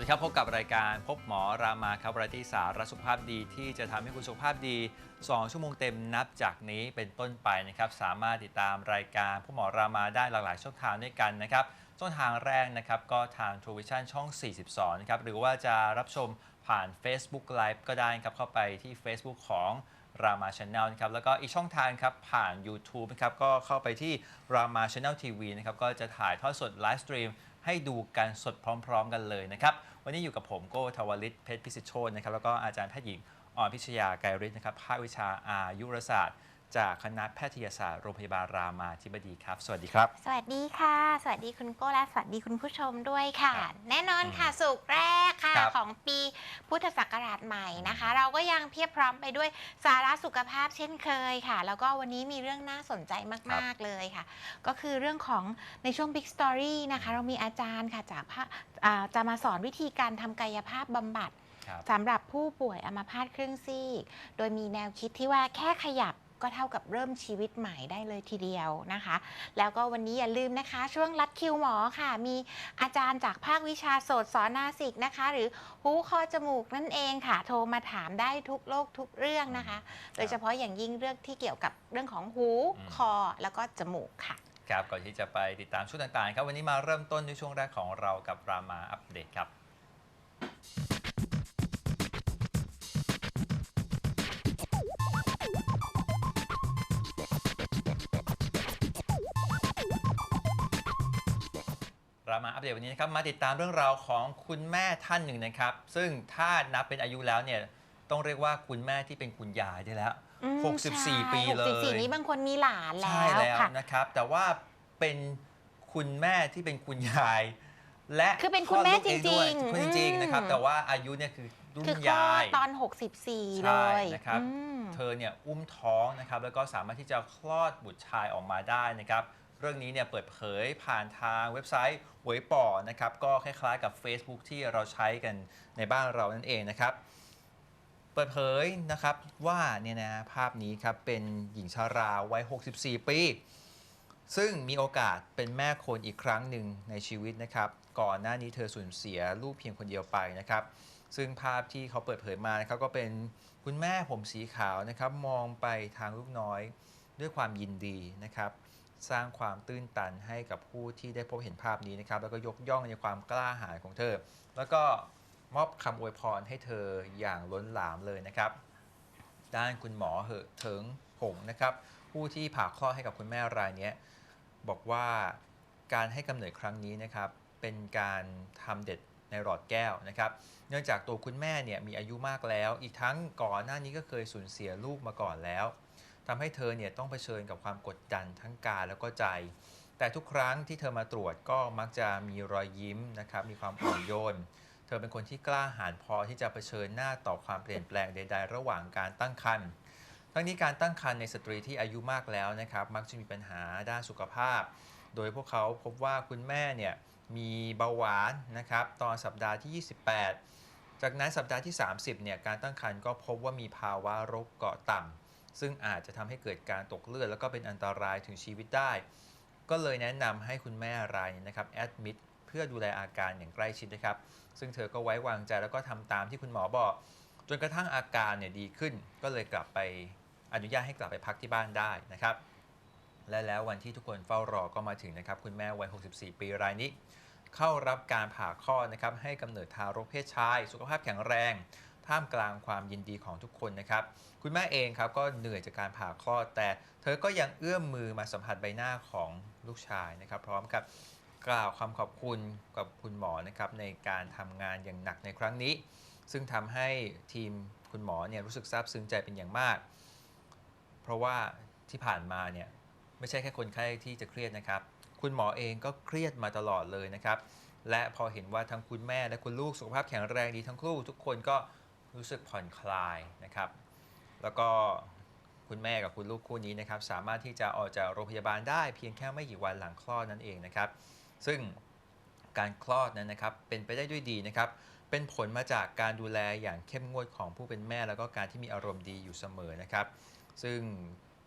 วัสดีครับพบกับรายการพบหมอรามาครับรายที่สารสุขภาพดีที่จะทำให้คุณสุขภาพดี 2 ชั่วโมงเต็มนับจากนี้เป็นต้นไปนะครับ สามารถติดตามรายการพบหมอรามาได้หลากหลายช่องทางด้วยกันนะครับช่องทางแรกนะครับก็ทาง True Vision ช่อง 42นะครับหรือว่าจะรับชมผ่าน Facebook Live ก็ได้ครับเข้าไปที่ Facebook ของรามาช n แนลนะครับแล้วก็อีกช่องทางครับผ่าน YouTube นะครับก็เข้าไปที่รามาช n แนลทีวีนะครับก็จะถ่ายทอดสดไลฟ์สตรีมให้ดูกันสดพร้อม ๆ กันเลยนะครับ วันนี้อยู่กับผมโก้ทวลิตเพชรพิสิทธิ์โชนนะครับแล้วก็อาจารย์แพทย์หญิงอ่อนพิชยาไกรฤทธิ์นะครับภาควิชาอายุรศาสตร์ จากคณะแพทยศาสตร์โรงพยาบาลรามาธิบดีครับ สวัสดีครับ สวัสดีค่ะ สวัสดีคุณโก้และสวัสดีคุณผู้ชมด้วยค่ะ ครับแน่นอนค่ะสุกร์แรกค่ะ ครับของปีพุทธศักราชใหม่นะคะ เราก็ยังเพียบพร้อมไปด้วยสาระสุขภาพเช่นเคยค่ะ แล้วก็วันนี้มีเรื่องน่าสนใจมาก ๆ เลยค่ะ ก็คือเรื่องของในช่วง Big Story นะคะ เรามีอาจารย์ค่ะจากภาอ่าจะมาสอนวิธีการทำกายภาพบำบัด ครับ สำหรับผู้ป่วยอัมพาตครึ่งซีก โดยมีแนวคิดที่ว่าแค่ขยับ ก็เท่ากับเริ่มชีวิตใหม่ได้เลยทีเดียวนะคะ แล้วก็วันนี้อย่าลืมนะคะ ช่วงรัดคิวหมอค่ะ มีอาจารย์จากภาควิชาโสตสอนนาสิกนะคะ หรือหูคอจมูกนั่นเองค่ะ โทรมาถามได้ทุกโรคทุกเรื่องนะคะ โดยเฉพาะอย่างยิ่งเรื่องที่เกี่ยวกับเรื่องของหูอืมคอแล้วก็จมูกค่ะครับก่อนที่จะไปติดตามช่วงต่างๆ ครับวันนี้มาเริ่มต้นในช่วงแรกของเรากับรามาอัปเดตครับ มาอัปเดตวันนี้นะครับมาติดตามเรื่องราวของคุณแม่ท่านหนึ่งนะครับ ซึ่งถ้านับเป็นอายุแล้วเนี่ยต้องเรียกว่าคุณแม่ที่เป็นคุณยายได้แล้ว อืม64 ปีเลยใช่64 นี้บางคนมีหลานแล้ใช่วแล้วค่ะ นะครับ แต่ว่าเป็นคุณแม่ที่เป็นคุณยาย และคือเป็นคุณแม่ลดลูกเอด้วยจริงๆคุณจริงอืมๆนะครับแต่ว่าอายุเนี่ยคือรุ่นคือคลอยาดย ตอน 64ใช่เลยนะครับ อืม เธอเนี่ยอุ้มท้องนะครับแล้วก็สามารถที่จะคลอดบุตรชายออกมาได้นะครับ เรื่องนี้เนี่ยเปิดเผยผ่านทางเว็บไซต์หวยป่อนะครับก็คล้ายๆกับ Facebook ที่เราใช้กันในบ้านเรานั่นเองนะครับ เปิดเผยนะครับว่าเนี่ยนะภาพนี้ครับเป็นหญิงชาราวัย 64 ปี ซึ่งมีโอกาสเป็นแม่คนอีกครั้งหนึ่งในชีวิตนะครับ ก่อนหน้านี้เธอสูญเสียลูกเพียงคนเดียวไปนะครับซึ่งภาพที่เขาเปิดเผยมานะครับก็เป็นคุณแม่ผมสีขาวนะครับ มองไปทางลูกน้อยด้วยความยินดีนะครับ สร้างความตื้นตันให้กับผู้ที่ได้พบเห็นภาพนี้นะครับ แล้วก็ยกย่องในความกล้าหาญของเธอ แล้วก็มอบคำอวยพรให้เธออย่างล้นหลามเลยนะครับ ด้านคุณหมอเหอเถิงหงนะครับ ผู้ที่ผ่าคลอดให้กับคุณแม่รายนี้บอกว่าการให้กำเนิดครั้งนี้นะครับ เป็นการทำเด็ดในหลอดแก้วนะครับ เนื่องจากตัวคุณแม่เนี่ยมีอายุมากแล้ว อีกทั้งก่อนหน้านี้ก็เคยสูญเสียลูกมาก่อนแล้ว ทำให้เธอเนี่ยต้องเผชิญกับความกดดันทั้งกายแล้วก็ใจ แต่ทุกครั้งที่เธอมาตรวจก็มักจะมีรอยยิ้มนะครับมีความอ่อนโยน เธอเป็นคนที่กล้าหาญพอที่จะเผชิญหน้าต่อความเปลี่ยนแปลงใด ๆ ระหว่างการตั้งครรภ์ทั้งนี้การตั้งครรภ์ในสตรีที่อายุมากแล้วนะครับ มักจะมีปัญหาด้านสุขภาพ โดยพวกเขาพบว่าคุณแม่เนี่ยมีเบาหวานนะครับตอนสัปดาห์ที่ 28 จากนั้นสัปดาห์ที่ 30เนี่ยการตั้งครรภ์ก็พบว่ามีภาวะโรคเกาะต่ำ ซึ่งอาจจะทำให้เกิดการตกเลือดแล้วก็เป็นอันตรายถึงชีวิตได้ ก็เลยแนะนำให้คุณแม่รายนี้นะครับแอดมิดเพื่อดูแลอาการอย่างใกล้ชิดนะครับ ซึ่งเธอก็ไว้วางใจแล้วก็ทำตามที่คุณหมอบอก จนกระทั่งอาการเนี่ยดีขึ้น ก็เลยกลับไปอนุญาตให้กลับไปพักที่บ้านได้นะครับ และแล้ววันที่ทุกคนเฝ้ารอก็มาถึงนะครับ คุณแม่วัย 64 ปีรายนี้ เข้ารับการผ่าคลอดนะครับให้กำเนิดทารกเพศชาย สุขภาพแข็งแรง ท่ามกลางความยินดีของทุกคนนะครับ คุณแม่เองครับก็เหนื่อยจากการผ่าคลอด แต่เธอก็ยังเอื้อมมือมาสัมผัสใบหน้าของลูกชายนะครับ พร้อมกับกล่าวคำขอบคุณกับคุณหมอนะครับในการทำงานอย่างหนักในครั้งนี้ ซึ่งทำให้ทีมคุณหมอเนี่ยรู้สึกซาบซึ้งใจเป็นอย่างมาก เพราะว่าที่ผ่านมาเนี่ยไม่ใช่แค่คนไข้ที่จะเครียดนะครับ คุณหมอเองก็เครียดมาตลอดเลยนะครับ และพอเห็นว่าทั้งคุณแม่และคุณลูกสุขภาพแข็งแรงดีทั้งคู่ทุกคนก็ รู้สึกผ่อนคลายนะครับ แล้วก็คุณแม่กับคุณลูกคู่นี้นะครับ สามารถที่จะออกจากโรงพยาบาลได้เพียงแค่ไม่กี่วันหลังคลอดนั่นเองนะครับ ซึ่งการคลอดนั้นนะครับ เป็นไปได้ด้วยดีนะครับ เป็นผลมาจากการดูแลอย่างเข้มงวดของผู้เป็นแม่ แล้วก็การที่มีอารมณ์ดีอยู่เสมอนะครับ ซึ่ง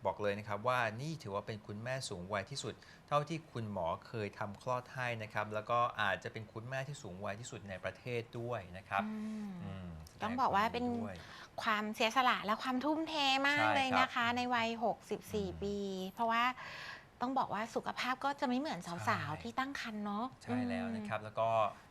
บอกเลยนะครับว่านี่ถือว่าเป็นคุณแม่สูงวัยที่สุด เท่าที่คุณหมอเคยทำคลอดให้นะครับ แล้วก็อาจจะเป็นคุณแม่ที่สูงวัยที่สุดในประเทศด้วยนะครับอืมอืมต้องบอกว่าเป็นแสดงควมยิดีด้วยความเสียสละและความทุ่มเทมากใช่เลยครับนะคะ ในวัยอืม64 ปี เพราะว่าต้องบอกว่าสุขภาพก็จะไม่เหมือนใช่สาวๆ ที่ตั้งครรภ์เนาะใช่แล้วนะครับ แล้วก็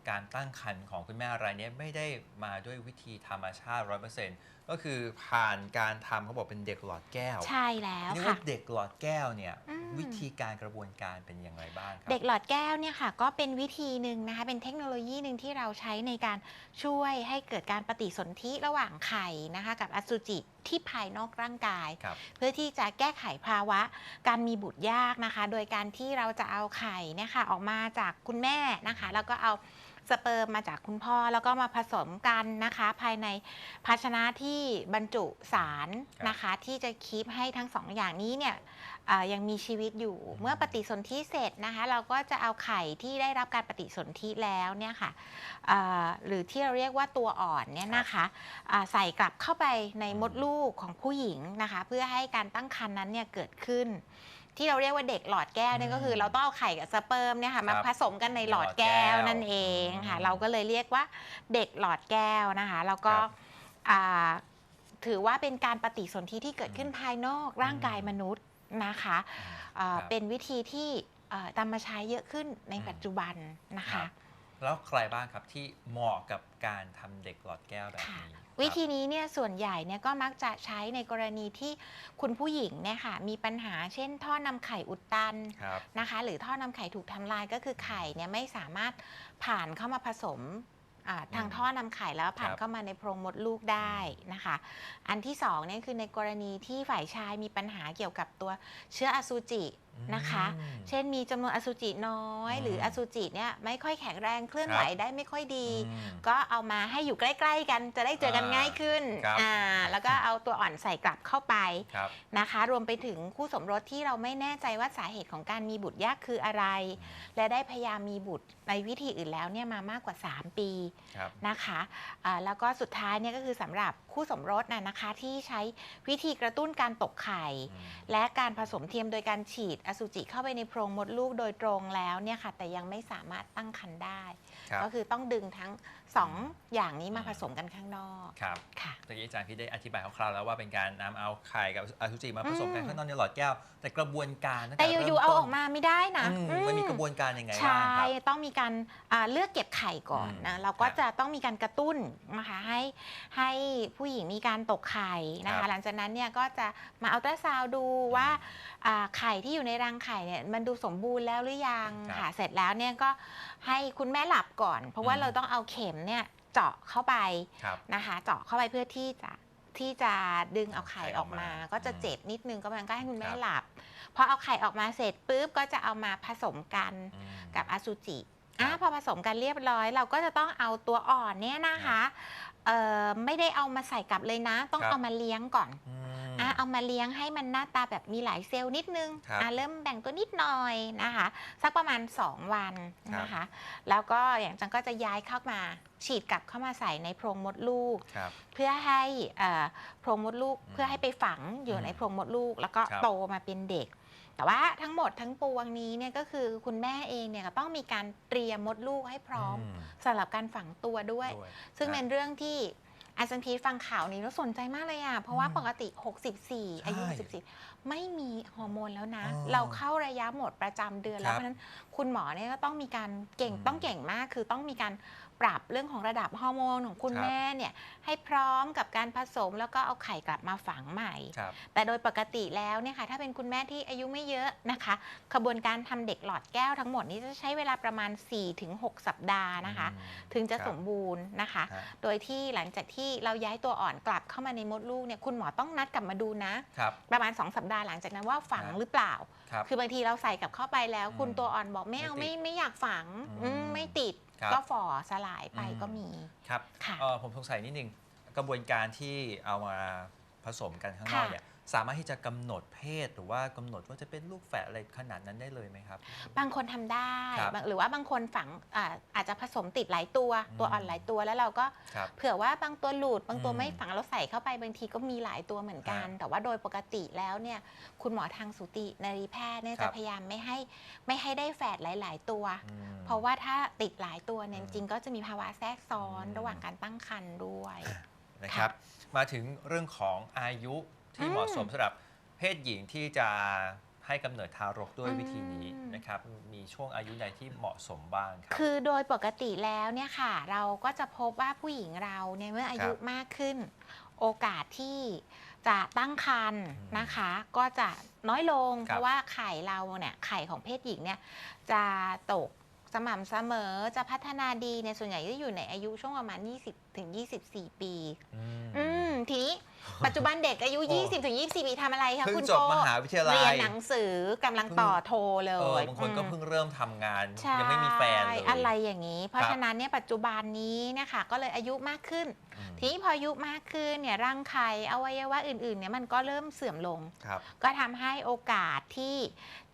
การตั้งครรภ์ของคุณแม่รายนี้ไม่ได้มาด้วยวิธีธรรมชาติ100%ก็คือผ่านการทำเขาบอกเป็นเด็กหลอดแก้วใช่แล้วนี่ค่ะว่าเด็กหลอดแก้วเนี่ยอืม วิธีการกระบวนการเป็นอย่างไรบ้างครัเด็กหลอดแก้วเนี่ยค่ะก็เป็นวิธีหนึ่งนะคะเป็นเทคโนโลยีหนึ่งที่เราใช้ในการช่วยให้เกิดการปฏิสนธิระหว่างไข่นะคะกับอสุจิที่ภายนอกร่างกาย ครับ เพื่อที่จะแก้ไขภาวะการมีบุตรยากนะคะ โดยการที่เราจะเอาไข่เนี่ยค่ะออกมาจากคุณแม่นะคะ แล้วก็เอา สเปิร์มมาจากคุณพ่อแล้วก็มาผสมกันนะคะ ภายในภาชนะที่บรรจุสารนะคะ ที่จะคีปให้ทั้งสองอย่างนี้เนี่ยอ่ายังมีชีวิตอยู่อืมเมื่อปฏิสนธิเสร็จนะคะ เราก็จะเอาไข่ที่ได้รับการปฏิสนธิแล้วเนี่ยค่ะอ่าหรือที่เราเรียกว่าตัวอ่อนเนี่ยนะคะอ่าใส่กลับเข้าไปในมดลูกของผู้หญิงนะคะ เพื่อให้การตั้งครรภ์นั้นเนี่ยเกิดขึ้น ที่เราเรียกว่าเด็กหลอดแก้วเนี่ยก็คือเราต้องเอาไข่กับสเปิร์มเนี่ยค่ะมาครับผสมกันในหลอดแก้วนั่นเองค่ะอืมเราก็เลยเรียกว่าเด็กหลอดแก้วนะคะ แล้วก็ครับอ่าถือว่าเป็นการปฏิสนธิที่เกิดขึ้นอืมภายนอกร่างกายมนุษย์นะคะอ่าครับเป็นวิธีที่อ่านำมาใช้เยอะขึ้นในอืมปัจจุบันนะครัคะบ แล้วใครบ้างครับที่เหมาะกับการทำเด็กหลอดแก้วแบบค่ะนี้วิธีนี้เนี่ยส่วนใหญ่เนี่ยก็มักจะใช้ในกรณีที่คุณผู้หญิงเนี่ยค่ะมีปัญหาเช่น ท่อนำไข่อุดตันครับ นะคะ หรือท่อนำไข่ถูกทำลายก็คือไข่เนี่ยไม่สามารถผ่านเข้ามาผสมอ่าทางอืมท่อนำไข่แล้วผ่านครับเข้ามาในโพรงมดลูกได้นะคะ อันที่สองเนี่ยคือในกรณีที่ฝ่ายชายมีปัญหาเกี่ยวกับตัวเชื้ออสุจินะคะอืมเช่นมีจำนวนอสุจิน้อยอืมหรืออสุจิเนี่ยไม่ค่อยแข็งแรงเคลื่อนไหวครับได้ไม่ค่อยดีอืมก็เอามาให้อยู่ใกล้ ๆ กันจะได้เจอกันอ่าง่ายขึ้นครับอ่าแล้วก็เอาตัวอ่อนใส่กลับเข้าไปครับนะคะ รวมไปถึงคู่สมรสที่เราไม่แน่ใจว่าสาเหตุของการมีบุตรยากคืออะไร และได้พยายามมีบุตรในวิธีอื่นแล้วเนี่ยมามากกว่า 3 ปีครับนะคะอ่าแล้วก็สุดท้ายเนี่ยก็คือสำหรับคู่สมรสนะนะคะที่ใช้วิธีกระตุ้นการตกไข่อืมและการผสมเทียมโดยการฉีดอสุจิเข้าไปในโพรงมดลูกโดยตรงแล้วเนี่ยค่ะแต่ยังไม่สามารถตั้งครรภ์ได้ ครับ ก็คือต้องดึงทั้ง สองอย่างนี้มาผสมกันข้างนอกครับค่ะตะกี้อาจารย์พี่ได้อธิบายคร่าวๆแล้วว่าเป็นการนำเอาไข่กับอสุจิมาผสมกันอืมข้างนอกในหลอดแก้ว แต่กระบวนการตั้งแต่ริ่อยู่ๆเอาต้นออกมาไม่ได้นะอืมอืมันมีกระบวนการยังไงใช่บ้างครับต้องมีการอ่าเลือกเก็บไข่ก่อนอืมนะเราก็ครับจะต้องมีการกระตุ้นนะคะให้ให้ผู้หญิงมีการตกไข่นะครัคะบหลังจากนั้นเนี่ยก็จะมาอัลตราซาวด์ดูว่าอ่าไข่ที่อยู่ในรังไข่เนี่ยมันดูสมบูรณ์แล้วหรือยังครับค่ะเสร็จแล้วเนี่ยก็ให้คุณแม่หลับก่อน เพราะว่าอืมเราต้องเอาเข็มเนี่ยเจาะเข้าไปครับ นะคะ เจาะเข้าไปเพื่อที่จะที่จะดึงเอาไข่ไข่ออออกกมามาก็จะอืมเจ็บนิดนึงก็มันก็ให้คุณแม่ครับ หลับพอเอาไข่ออกมาเสร็จปุ๊บก็จะเอามาผสมกันอืม กับอสุจิครับอะพอผสมกันเรียบร้อย เราก็จะต้องเอาตัวอ่อนเนี่ยนะคะเอ่อไม่ได้เอามาใส่กลับเลยนะ ต้องครับ เอามาเลี้ยงก่อน อืม อะเอามาเลี้ยงให้มันหน้าตาแบบมีหลายเซลล์นิดนึงครับอะเริ่มแบ่งตัวนิดหน่อยนะคะ สักประมาณ 2 วันครับนะคะ แล้วก็อย่างจังก็จะย้ายเข้ามาฉีดกลับเข้ามาใส่ในโพรงมดลูก ครับ เพื่อให้เอ่อโพรงมดลูก อืมเพื่อให้ไปฝังอยู่ในอืมโพรงมดลูก แล้วก็ครับ โตมาเป็นเด็ก แต่ว่าทั้งหมดทั้งปวงนี้เนี่ยก็คือคุณแม่เองเนี่ยก็ต้องมีการเตรียมมดลูกให้พร้อมมสำหรับการฝังตัวด้วย ด้วยซึ่งครับ เป็นเรื่องที่ อาจารย์พีทฟังข่าวนี้แล้วสนใจมากเลยอะ เพราะว่าอืมปกติ 64 อายุใช่64 ไม่มีฮอร์โมนแล้วนะอ๋อเราเข้าระยะหมดประจำเดือนแล้ครับวเพราะฉะนั้นคุณหมอเนี่ยก็ต้องมีการเก่งอืมต้องเก่งมาก คือต้องมีการ ปรับเรื่องของระดับฮอร์โมนของคุณครับ แม่เนี่ยให้พร้อมกับการผสมแล้วก็เอาไข่กลับมาฝังใหม่ ครับ แต่โดยปกติแล้วเนี่ยค่ะถ้าเป็นคุณแม่ที่อายุไม่เยอะนะคะขบวนการทำเด็กหลอดแก้วทั้งหมดนี้จะใช้เวลาประมาณ 4-6 สัปดาห์นะคะอืมถึงจะครับ สมบูรณ์นะคะ ฮะโดยที่หลังจากที่เราย้ายตัวอ่อนกลับเข้ามาในมดลูกเนี่ยคุณหมอต้องนัดกลับมาดูนะ ครับ ประมาณ 2 สัปดาห์หลังจากนั้นว่าฝังครับหรือเปล่า ครับ คือบางทีเราใส่กลับเข้าไปแล้วอืมคุณตัวอ่อนบอกไม่เอาไม่ไม่ติดไม่อยากฝังอืมอืม ไม่ติด ครับก็ฝ่อสลายไปอืมก็มี ครับค่ะ เอ่อผมสงสัยนิดนึงกระบวนการที่เอามาผสมกันข้างนอกค่ะ เนี่ย สามารถที่จะกำหนดเพศ หรือว่ากำหนดว่าจะเป็นลูกแฝดอะไรขนาดนั้นได้เลยไหมครับ บางคนทำได้ครับบางหรือว่าบางคนฝังอาอาจจะผสมติดหลายตัวอืมตัวอ่อนหลายตัวแล้วเราก็ครับเผื่อว่าบางตัวหลุดบางตัวอืมไม่ฝังเราใส่เข้าไปบางทีก็มีหลายตัวเหมือนกันฮะแต่ว่าโดยปกติแล้วเนี่ยคุณหมอทางสูตินรีแพทย์เนี่ยครัจะบพยายามไม่ให้ไม่ให้ได้แฝดหลาย ๆ ตัวอืมเพราะว่าถ้าติดหลายตัวเนี่ยอืจมริงๆก็จะมีภาวะแทรกซ้อนอืมระหว่างการตั้งครรภ์ด้วยนะครับมาถึงเรื่องของอายุ ที่อืมเหมาะสมสำหรับเพศหญิงที่จะให้กำเนิดทารกด้วยอืมวิธีนี้นะครับ มีช่วงอายุใดที่เหมาะสมบ้างครับ คือโดยปกติแล้วเนี่ยค่ะ เราก็จะพบว่าผู้หญิงเราเนี่ยเมื่ออายุครับมากขึ้น โอกาสที่จะตั้งครรภ์อืมนะคะ ก็จะน้อยลงครับเพราะว่าไข่เราเนี่ยไข่ของเพศหญิงเนี่ยจะตกสม่ำเสมอจะพัฒนาดีเนี่ยส่วนใหญ่จะอยู่ในอายุช่วงประมาณ 20ถึง24 ปี อืมอืม ทีนี้ ปัจจุบันเด็กอายุโอ้20ถึง24ปีทำอะไรคะเพิ่งคุณจบโก้มหาวิทยาลัย เรียนหนังสือกำลังต่อโทเลเออยบางคนก็อืมเพิ่งเริ่มทำงาน ใช่ยังไม่มีแฟนเลย อะไรอย่างนี้ เพราะครับ ฉะนั้นเนี่ยปัจจุบันนี้เนะคะก็เลยอายุมากขึ้น อืมทีนี้พออายุมากขึ้นเนี่ยร่างไข่อวัยวะอื่นๆเนี่ยมันก็เริ่มเสื่อมลง ครับ ก็ทำให้โอกาสที่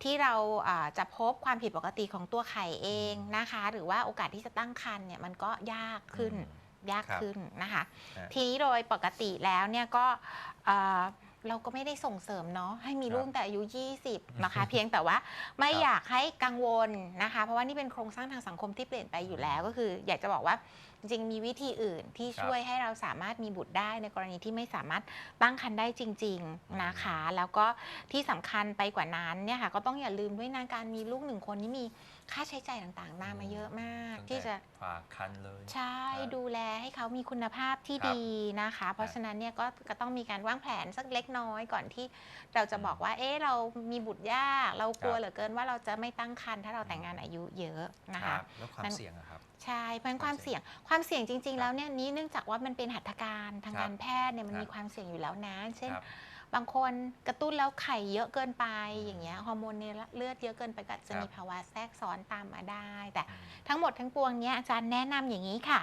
ที่เราอ่าจะพบความผิดปกติของตัวไข่เองนะคะ หรือว่าโอกาสที่จะตั้งครรภ์เนี่ยมันก็ยากขึ้น อืม ยากครับขึ้นนะคะ ฮะ ทีนี้โดยปกติแล้วเนี่ยก็เอ่อเราก็ไม่ได้ส่งเสริมเนาะให้มีครับลูกแต่อายุ 20 นะคะ เพียงแต่ว่าไม่ครับอยากให้กังวลนะคะ เพราะว่านี่เป็นโครงสร้างทางสังคมที่เปลี่ยนไปอยู่แล้วก็คือ อยากจะบอกว่าจริงๆมีวิธีอื่นที่ครับช่วยให้เราสามารถมีบุตรได้ในกรณีที่ไม่สามารถตั้งครรภ์ได้จริง ๆนะคะ แล้วก็ที่สำคัญไปกว่านั้นเนี่ยค่ะก็ต้องอย่าลืมด้วยนะการมีลูกหนึ่งคนนี่มี ค่าใช้จ่ายต่างๆตามมาเยอะมากตั้งที่แต่จะฝากคันเลย ใช่ครับดูแลให้เขามีคุณภาพที่ครับดีนะคะ เพราะฉะนั้นเนี่ยก็ก็ต้องมีการวางแผนสักเล็กน้อยก่อนที่เราจะบอกว่า เอ๊ะเรามีบุตรยากเรากลัวครับเหลือเกินว่าเราจะไม่ตั้งครรภ์ถ้าเราแต่งงานอายุเยอะนะคคะรับแล้วความนั่นเสี่ยงอะครับใช่เพราะฉะนั้นความมคาวเสี่เสี่ยยงงความเสี่ยงจริงๆครับแล้วเนี่ยนี้เนื่องจากว่ามันเป็นหัตถการทางครับการแพทย์เนี่ยมันครับมีความเสี่ยงอยู่แล้วนะ เช่นครั บบางคนกระตุ้นแล้วไข่เยอะเกินไปอืมอย่างเงี้ยฮอร์โมนในเลือดเยอะเกินไปก็อาจจะครับมีภาวะแทรกซ้อนตามมาได้ แต่อืมทั้งหมดทั้งปวงเนี้ยอาจารย์แนะนำอย่างนี้ค่ะ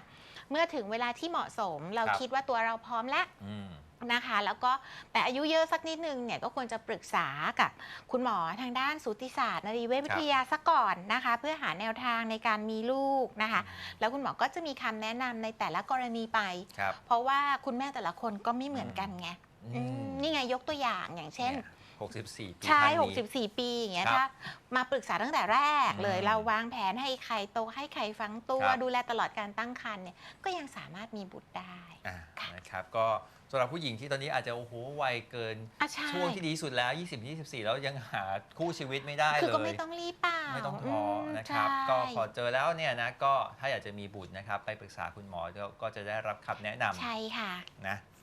เมื่อถึงเวลาที่เหมาะสมเราครับคิดว่าตัวเราพร้อมแล้วอืมนะคะ แล้วก็แต่อายุเยอะสักนิดนึงเนี่ยก็ควรจะปรึกษากับคุณหมอทางด้านสูติศาสตร์นรีเวชวิทยาซะก่อนนะคะ เพื่อหาแนวทางในการมีลูกนะคะ แล้วคุณหมอก็จะมีคำแนะนำในแต่ละกรณีไปครับเพราะว่าคุณแม่แต่ละคนก็ไม่เหมือนกันไง อือืมมนี่ไงยกตัวอย่างอย่างเช่นย64 ปีใช่ ท่านนี้ 64 ปีอย่างเงี้ยครับถ้ามาปรึกษาตั้งแต่แรกเลย อืมเราวางแผนให้ไข่โตให้ไข่ฝังตัว ครับ ดูแลตลอดการตั้งครรภ์เนี่ย ก็ยังสามารถมีบุตรได้ อ่าค่ะนะครับ ก็สำหรับผู้หญิงที่ตอนนี้อาจจะโอ้โหวัยเกิน อะใช่ ช่วงที่ดีที่สุดแล้ว 20 24 แล้วยังหาคู่ชีวิตไม่ได้คือเลก็ยไม่ต้องรีบเปล่าไม่ต้องท้ออมนะครับ ใช่ ก็พอเจอแล้วเนี่ยนะก็ถ้าอยากจะมีบุตรนะครับ ไปปรึกษาคุณหมอก็ก็จะได้รับคำแนะนำใช่ค่ะนะะ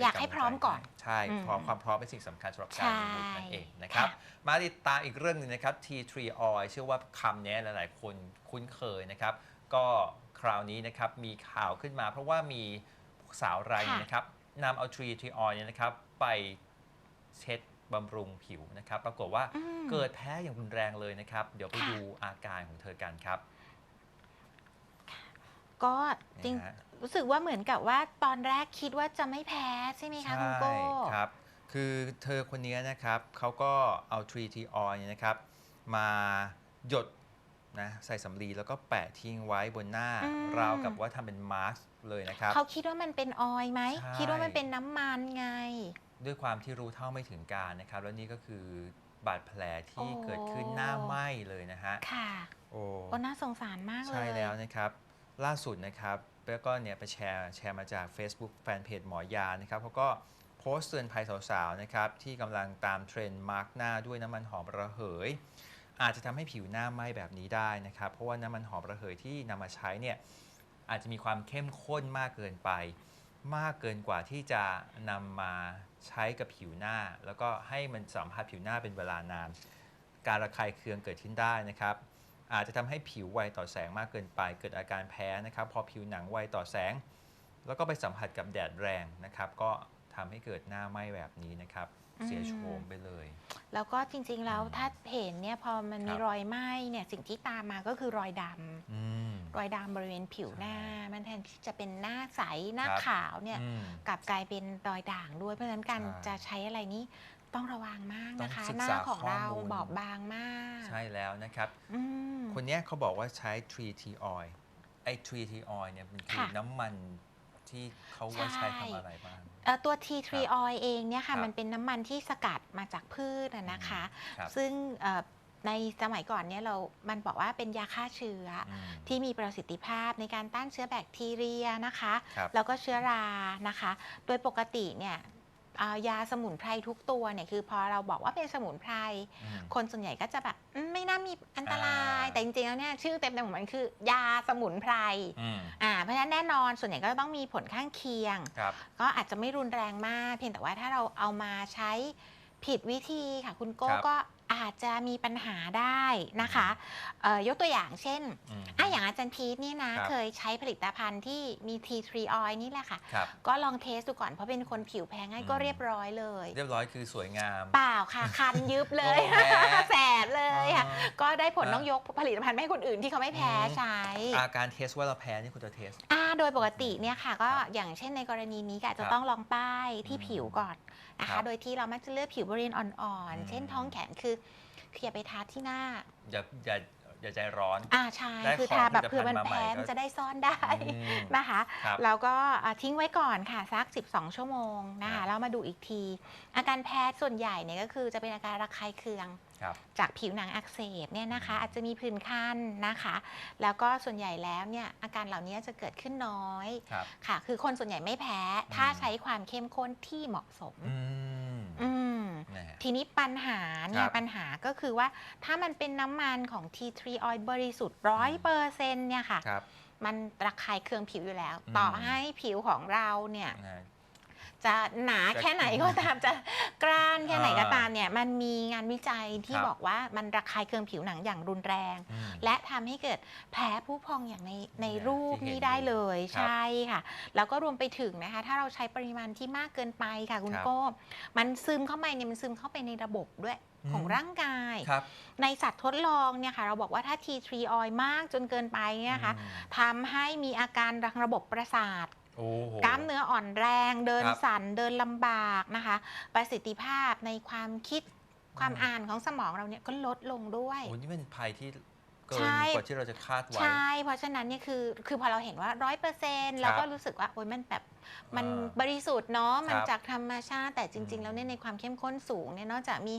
อยากให้พร้อมก่อน ใช่อืมพร้อมความพร้อมเป็นสิ่งสำคัญสำหรับการมีบุตรนั่นเองนะครับค่ะมาติดตามอีกเรื่องหนึ่งนะครับ T3 Oil เชื่อว่าคำนี้หลาย ๆ คนคุ้นเคยนะครับ ก็คราวนี้นะครับมีข่าวขึ้นมา เพราะว่ามีสาวรายหนึงนะครับนำเอา T3 Oil เนี่ยนะครับไปเช็ดบำรุงผิวนะครับ ปรากฏว่าอืมเกิดแพ้อย่างรุนแรงเลยนะครับ เดี๋ยวไปค่ะดูอาการของเธอกันครับ ก็จริงนะฮะ รู้สึกว่าเหมือนกับว่าตอนแรกคิดว่าจะไม่แพ้ใช่ไหมคะคุณโก้ครับ คือเธอคนนี้นะครับเขาก็เอา 3T oil เนี่ยนะครับ มาหยดนะใส่สำลีแล้วก็แปะทิ้งไว้บนหน้าอืมราวกับว่าทำเป็นมาสก์เลยนะครับเขาคิดว่ามันเป็นออยล์ไหมใช่คิดว่ามันเป็นน้ำมันไง ด้วยความที่รู้เท่าไม่ถึงการนะครับ แล้วนี่ก็คือบาดแผลที่โอ้เกิดขึ้นหน้าไหม้เลยนะฮะ ค่ะโอ้โอ้น่าสงสารมากเลย ใช่แล้วนะครับ ล่าสุดนะครับ แล้วก็เนี่ยไปแชร์แชร์มาจาก Facebook แฟนเพจหมอยานะครับเขาก็โพสต์เตือนภัยสาวๆนะครับที่กำลังตามเทรนด์มาร์กหน้าด้วยน้ำมันหอมระเหย อาจจะทำให้ผิวหน้าไหม้แบบนี้ได้นะครับ เพราะว่าน้ำมันหอมระเหยที่นำมาใช้เนี่ยอาจจะมีความเข้มข้นมากเกินไป มากเกินกว่าที่จะนำมาใช้กับผิวหน้า แล้วก็ให้มันสัมผัสผิวหน้าเป็นเวลานาน การระคายเคืองเกิดขึ้นได้นะครับ อาจจะทำให้ผิวไวต่อแสงมากเกินไป เกิดอาการแพ้นะครับ พอผิวหนังไวต่อแสง แล้วก็ไปสัมผัสกับแดดแรงนะครับ ก็ทำให้เกิดหน้าไหม้แบบนี้นะครับ เสียโฉมไปเลย แล้วก็จริงๆแล้วอืมถ้าเห็นเนี่ยพอมันมีครับรอยไหม้เนี่ยสิ่งที่ตามมาก็คือรอยดำอืมรอยดำบริเวณผิวหน้าใช่มันแทนที่จะเป็นหน้าใสหน้าครับขาวเนี่ยอืมกลับกลายเป็นรอยด่างด้วยเพราะฉะนั้นการใช่จะใช้อะไรนี้ ต้องระวังมากนะคะต้องศึกหน้าษาของเราข้อมูลบอบบางมาก ใช่แล้วนะครับอืมคนเนี้ยเขาบอกว่าใช้ 3T oil ไอ้ 3T oil เนี่ยมันคือค่ะน้ำมันที่เขาว่าใช่ใช้ทำอะไรบ้างเอ่อตัว T3 ครับ oil เองเนี่ยครัค่ะบมันเป็นน้ำมันที่สกัดมาจากพืชอะนะคะครับซึ่งเอ่อในสมัยก่อนเนี่ยเรา มันบอกว่าเป็นยาฆ่าเชื้อออืมที่มีประสิทธิภาพในการต้านเชื้อแบคทีเรียนะคะครับแล้วก็เชื้อรานะคะ โดยปกติเนี่ยอ่ายาสมุนไพรทุกตัวเนี่ยคือพอเราบอกว่าเป็นสมุนไพร อืม คนส่วนใหญ่ก็จะแบบอืมไม่น่ามีอันตราย อ่า แต่จริงๆแล้วเนี่ยชื่อเต็มๆของมันคือ ยาสมุนไพรอืมอ่าเพราะฉะนั้นแน่นอนส่วนใหญ่ก็ต้องมีผลข้างเคียง ครับก็อาจจะไม่รุนแรงมาก เพียงแต่ว่าถ้าเราเอามาใช้ผิดวิธีค่ะ คุณโก้ครับก็ อาจจะมีปัญหาได้นะคะเอ่อยกตัวอย่างเช่นอืมอะอย่างอาจารย์พีทนี่นะครับเคยใช้ผลิตภัณฑ์ที่มี T3 oil นี่แหละค่ะครับก็ลองเทสดูก่อนเพราะเป็นคนผิวแพ้ง่ายอืมก็เรียบร้อยเลย เรียบร้อยคือสวยงามเปล่าค่ะ คันยึบเลยโอ้แพ้แสบเลยค่ะอ๋อก็ได้ผลอะต้องยกผลิตภัณฑ์ไปให้คนอื่นที่เขาไม่แพ้อืมใช้ อาการเทสว่าเราแพ้นี่คุณจะเทสอ่าโดยปกติเนี่ยค่ะ ก็ครับอย่างเช่นในกรณีนี้ก็อาจจะครับต้องลองป้ายที่อืมผิวก่อนนะครัคะ บ โดยที่เรามักจะเลือกผิวบริเวณอ่อนอืมๆเช่นท้องแขนคือคืออย่าไปทาที่หน้า อย่าอย่า อย่าใจร้อน อ่าใช่ได้คือของทาแบบผลิตเผื่อมันภัณฑ์มาใหม่แพ้ก็มันจะได้ซ่อนได้อืมนะคะครับแล้วก็อ่าทิ้งไว้ก่อนค่ะสัก 12 ชั่วโมงนะครัคะบ แล้วมาดูอีกที อาการแพ้ส่วนใหญ่เนี่ยก็คือจะเป็นอาการระคายเคือง ครับ จากผิวหนังอักเสบเนี่ยนะคะอืมอาจจะมีผื่นคันนะคะ แล้วก็ส่วนใหญ่แล้วเนี่ยอาการเหล่านี้จะเกิดขึ้นน้อยครับ ค่ะ คือคนส่วนใหญ่ไม่แพ้อืมถ้าใช้ความเข้มข้นที่เหมาะสม อืมอืม นะฮะ ทีนี้ปัญหาเนี่คยรับปัญหาก็คือว่าถ้ามันเป็นน้ำมันของ T3 oil บริสุทธิ์ร้อยเปอร์เซ็นต์เนี่ยค่ะ ครับ มันระคายเคืองผิวอยู่แล้ว อืม ต่อให้ผิวของเราเนี่ย นะฮะ จะหนาแค่ไหนก็ตามจะกร้านแค่ไหนก็อ่าตามเนี่ยมันมีงานวิจัยที่ครับบอกว่ามันระคายเคืองผิวหนังอย่างรุนแรง อืม และทำให้เกิดแผลผู้พองอย่างในในเนี่ยรูปที่เห็นนี้ได้อยู่เลยครับใช่ค่ะ แล้วก็รวมไปถึงนะคะ ถ้าเราใช้ปริมาณที่มากเกินไปค่ะคุณครับ โก้มันซึมเข้าไปเนี่ยมันซึมเข้าไปในระบบด้วยอืมของร่างกาย ครับในสัตว์ทดลองเนี่ยค่ะเราบอกว่าถ้า T3 oil มากจนเกินไปเนี่ยนะคะ อืม ทำให้มีอาการทางระบบประสาท โอ้โห กล้ามเนื้ออ่อนแรงเดินครับ สั่นเดินลำบากนะคะ ประสิทธิภาพในความคิดความอืมอ่านของสมองเราเนี่ยก็ลดลงด้วย โอ้นี่เป็นภัยที่เกินใช่ กว่าที่เราจะคาดไว้ ใช่ เพราะฉะนั้นเนี่ยคือคือพอเราเห็นว่าร้อยเปอร์เซ็นต์เราก็รู้สึกว่าโอ๊ยมันแบบมันอ่าบริสุทธิ์เนาะมันครับจากธรรมชาติแต่จริง อืๆ มแล้วเนี่ยในความเข้มข้นสูงเนี่ยนอกจากมี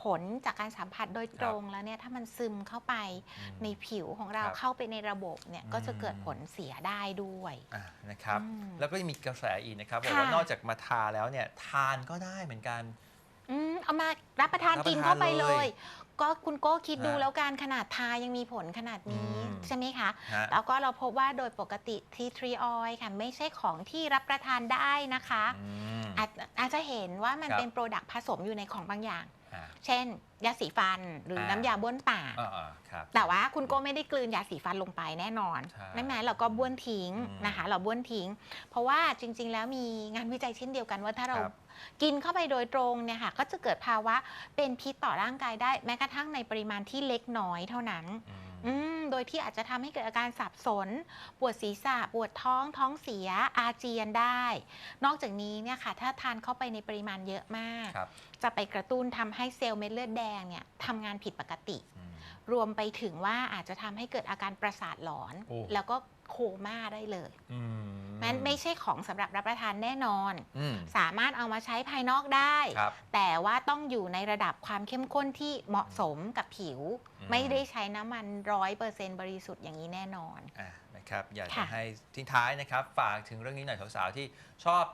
ผลจากการสัมผัสโดยตรงแล้วเนี่ยถ้ามันซึมเข้าไปอืมในผิวของเราครับเข้าไปในระบบเนี่ยก็จะอืมเกิดผลเสียได้ด้วย อะนะครับ อืมแล้วก็ยังมีกระแสอีกนะครับบอกค่ะว่านอกจากมาทาแล้วเนี่ยทานก็ได้เหมือนกัน อืมเอามารับประทานรับประกินทานเข้าไปเลเลยย ก็คุณโก้คิดดูฮะแล้วกันขนาดทายังมีผลขนาดนี้ อืม ใช่ไหมคะ ฮะแล้วก็เราพบว่าโดยปกติ T3 oil ค่ะ ไม่ใช่ของที่รับประทานได้นะคะ อืม อาจอาจจะเห็นว่ามันครับ เป็นโปรดักต์ผสมอยู่ในของบางอย่างอ่า เช่น ยาสีฟันหรืออาน้ำยาบ้วนปากอ่าๆครับแต่ว่าคุณโก้ไม่ได้กลืนยาสีฟันลงไปแน่นอนใช่นั่นไหมเราก็บ้วนทิ้งอืมนะคะ เราบ้วนทิ้ง เพราะว่าจริง ๆ แล้วมีงานวิจัยเช่นเดียวกันว่าถ้าเราครับกินเข้าไปโดยตรงเนี่ยค่ะก็จะเกิดภาวะเป็นพิษต่อร่างกายได้แม้กระทั่งในปริมาณที่เล็กน้อยเท่านั้น อืมอืมโดยที่อาจจะทำให้เกิดอาการสับสน ปวดศีรษะ ปวดท้อง ท้องเสีย อาเจียนได้ นอกจากนี้เนี่ยค่ะ ถ้าทานเข้าไปในปริมาณเยอะมากครับจะไปกระตุ้นทำให้เซลล์เม็ดเลือดแดงเนี่ยทำงานผิดปกติอืมรวมไปถึงว่าอาจจะทำให้เกิดอาการประสาทหลอนโอ้แล้วก็โคม่าได้เลย อืม มันไม่ใช่ของสำหรับรับประทานแน่นอน อืมสามารถเอามาใช้ภายนอกได้ ครับ แต่ว่าต้องอยู่ในระดับความเข้มข้นที่เหมาะสมกับผิว อืม ไม่ได้ใช้น้ำมันร้อยเปอร์เซ็นต์บริสุทธิ์อย่างนี้แน่นอน อะนะครับอยากจะค่ะ ให้ทิ้งท้ายนะครับ ฝากถึงเรื่องนี้หน่อยสาวๆที่ชอบ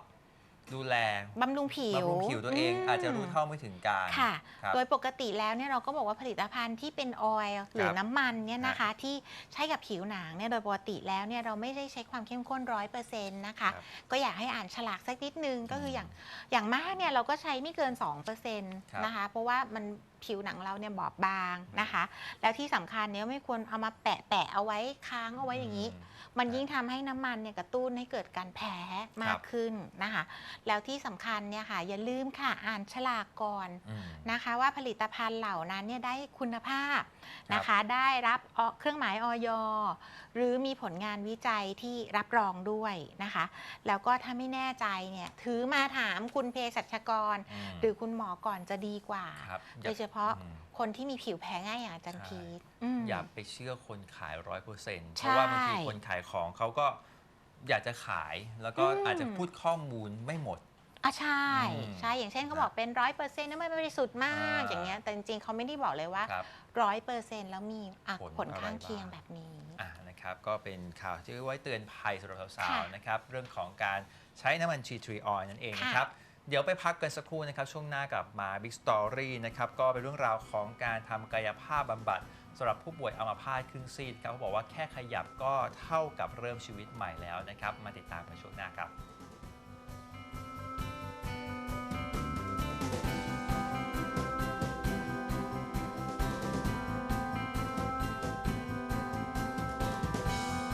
ดูแลบำรุงผิวบำรุงผิวตัวเองมอาจจะรู้เท่าไม่ถึงการ ค่ะครับโดยปกติแล้วเนี่ยเราก็บอกว่าผลิตภัณฑ์ที่เป็นออยล์หรือน้ำมันเนี่ยนะคะที่ใช้กับผิวหนังเนี่ยโดยปกติแล้วเนี่ยเราไม่ได้ใช้ความเข้มข้นร้อยเปอร์เซ็นต์นะคะครับก็อยากให้อ่านฉลากสักนิดนึงก็คือมอย่างอย่างมากเนี่ยเราก็ใช้ไม่เกิน2%นครับนะคะเพราะว่ามัน ผิวหนังเราเนี่ยบอบบางนะคะ แล้วที่สำคัญเนี่ยไม่ควรเอามาแปะแปะๆเอาไว้ค้างเอาไว้อย่างนี้มมันยิ่งทำให้น้ำมันเนี่ยกระตุ้นให้เกิดการแพ้มาครักบขึ้นนะคะ แล้วที่สำคัญเนี่ยค่ะอย่าลืมค่ะอ่านฉลากก่อนอืมนะคะ ว่าผลิตภัณฑ์เหล่านั้นเนี่ยได้คุณภาพครับ นะคะ ได้รับอเครื่องหมายออยหรือมีผลงานวิจัยที่รับรองด้วยนะคะ แล้วก็ถ้าไม่แน่ใจเนี่ยถือมาถามคุณเภสัชกรมหรือคุณหมอก่อนจะดีกว่าครับโดยเฉพาะอืมคนที่มีผิวแพ้ง่ายอย่างอาจารย์ใช่พีทอืมอย่าไปเชื่อคนขายร้อยเปอร์เซ็นต์เพใช่ราะว่าบางทีคนขายของเขาก็อยากจะขายแล้วก็อืมอาจจะพูดข้อมูลไม่หมด อะใช่ อืมใช่อย่างเช่นเขาบอกเป็นร้อยเปอร์เซ็นต์นั้นไม่บริสุทธิ์มากอ่า อย่างเงี้ยแต่จริงๆเขาไม่ได้บอกเลยว่าครับ ร้อยเปอร์เซ็นต์แล้วมีอะผลผลข้างอะไรบ้างเคียงแบบนี้ อะนะครับก็เป็นข่าวที่ไว้เตือนภัยสำหรับสาวค่ะๆนะครับเรื่องของการใช้น้ำมัน G3 Oil นั่นเองค่ะนะครับ เดี๋ยวไปพักกันสักครู่นะครับ ช่วงหน้ากลับมา Big Story นะครับก็เป็นเรื่องราวของการทำกายภาพบำบัดสำหรับผู้ป่วยอัมพาตครึ่งซีดครับเขาบอกว่าแค่ขยับก็เท่ากับเริ่มชีวิตใหม่แล้วนะครับ มาติดตามกันช่วงหน้าครับ